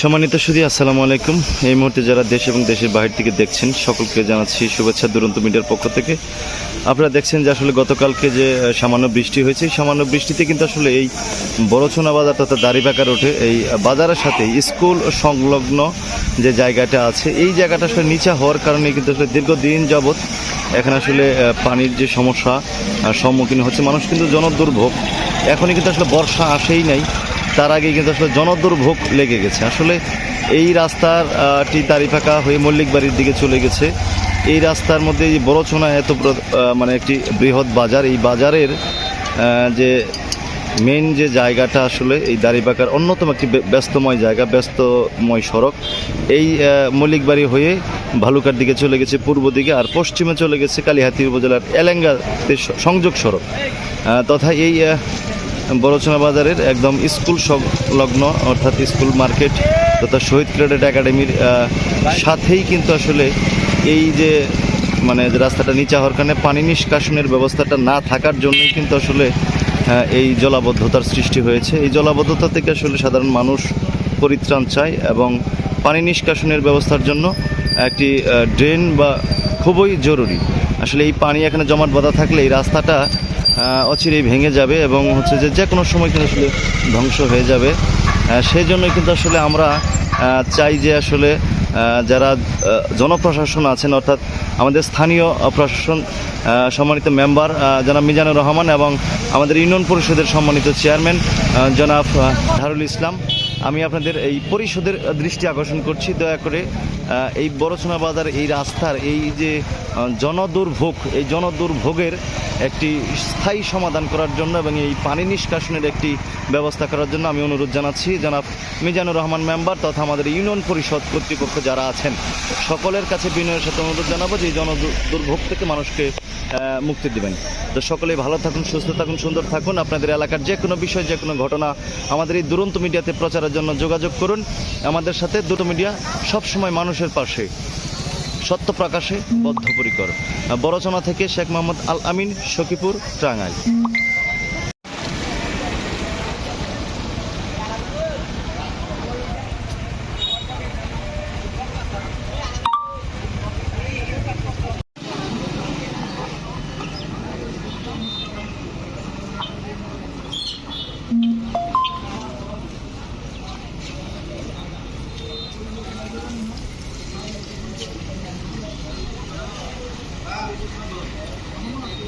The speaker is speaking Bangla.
সম্মানিত সুদী আসসালামু আলাইকুম। এই মুহূর্তে যারা দেশ এবং দেশের বাহির থেকে দেখছেন, সকলকে জানাচ্ছি শুভেচ্ছা দুরন্ত মিডিয়ার পক্ষ থেকে। আপনারা দেখছেন যে আসলে গতকালকে যে সামান্য বৃষ্টি হয়েছে, এই সামান্য বৃষ্টিতে কিন্তু আসলে এই বড়ছোনা বাজার তথা দাড়িপাকা রোডে এই বাজারের সাথে স্কুল সংলগ্ন যে জায়গাটা আছে, এই জায়গাটা আসলে নিচা হওয়ার কারণে কিন্তু আসলে দীর্ঘদিন যাবৎ এখানে আসলে পানির যে সমস্যা সম্মুখীন হচ্ছে। মানুষ কিন্তু জনদুর্ভোগ। এখনই কিন্তু আসলে বর্ষা আসেই নাই। তার আগে কিন্তু আসলে জনদুর্ভোগ লেগে গেছে। আসলে এই রাস্তার টি দাড়িপাকা হয়ে মল্লিক বাড়ির দিকে চলে গেছে। এই রাস্তার মধ্যে এই বড়ছোনা এত মানে একটি বৃহৎ বাজার, এই বাজারের যে মেন যে জায়গাটা আসলে এই দাড়িপাকার অন্যতম একটি ব্যস্তময় জায়গা, ব্যস্তময় সড়ক, এই মল্লিক বাড়ি হয়ে ভালুকার দিকে চলে গেছে পূর্ব দিকে আর পশ্চিমে চলে গেছে কালিহাতি উপজেলার এলেঙ্গাতে সংযোগ সড়ক। তথা এই বড়চনা বাজারের একদম স্কুল সংলগ্ন অর্থাৎ স্কুল মার্কেট তথা শহীদ ক্রেডিট একাডেমির সাথেই কিন্তু আসলে এই যে মানে রাস্তাটা নিচা হওয়ার কারণে পানি নিষ্কাশনের ব্যবস্থাটা না থাকার জন্যই কিন্তু আসলে এই জলাবদ্ধতার সৃষ্টি হয়েছে। এই জলাবদ্ধতা থেকে আসলে সাধারণ মানুষ পরিত্রাণ চায় এবং পানি নিষ্কাশনের ব্যবস্থার জন্য একটি ড্রেন বা খুবই জরুরি। আসলে এই পানি এখানে জমাট বাঁধা থাকলে এই রাস্তাটা অচিরেই ভেঙে যাবে এবং হচ্ছে যে যে কোনো সময় কিন্তু আসলে ধ্বংস হয়ে যাবে। সেই জন্যই কিন্তু আসলে আমরা চাই যে আসলে যারা জনপ্রশাসন আছেন, অর্থাৎ আমাদের স্থানীয় প্রশাসন সম্মানিত মেম্বার জনাব মিজানুর রহমান এবং আমাদের ইউনিয়ন পরিষদের সম্মানিত চেয়ারম্যান জনাব ধারুল ইসলাম। আমি আপনাদের এই পরিষদের দৃষ্টি আকর্ষণ করছি। দয়া করে এই বড়চনা বাজার, এই রাস্তার, এই যে জনদুর্ভোগ, এই জনদুর্ভোগের একটি স্থায়ী সমাধান করার জন্য এবং এই পানি নিষ্কাশনের একটি ব্যবস্থা করার জন্য আমি অনুরোধ জানাচ্ছি, জনাব মিজানুর রহমান মেম্বার তথা আমাদের ইউনিয়ন পরিষদ কর্তৃপক্ষ যারা আছেন, সকলের কাছে বিনয়ের সাথে অনুরোধ জানাব যে জন দুর্ভোগ থেকে মানুষকে মুক্তি দেবেন। তো সকলে ভালো থাকুন, সুস্থ থাকুন, সুন্দর থাকুন। আপনাদের এলাকার যে কোনো বিষয়, যে কোনো ঘটনা আমাদের এই দুরন্ত মিডিয়াতে প্রচারের জন্য যোগাযোগ করুন। আমাদের সাথে দুটো মিডিয়া সবসময় মানুষের পাশে, সত্য প্রকাশে বদ্ধপরিকর। বড়চনা থেকে শেখ মোহাম্মদ আল আমিন, সখীপুর, টাঙ্গাইল। 頼むわよ。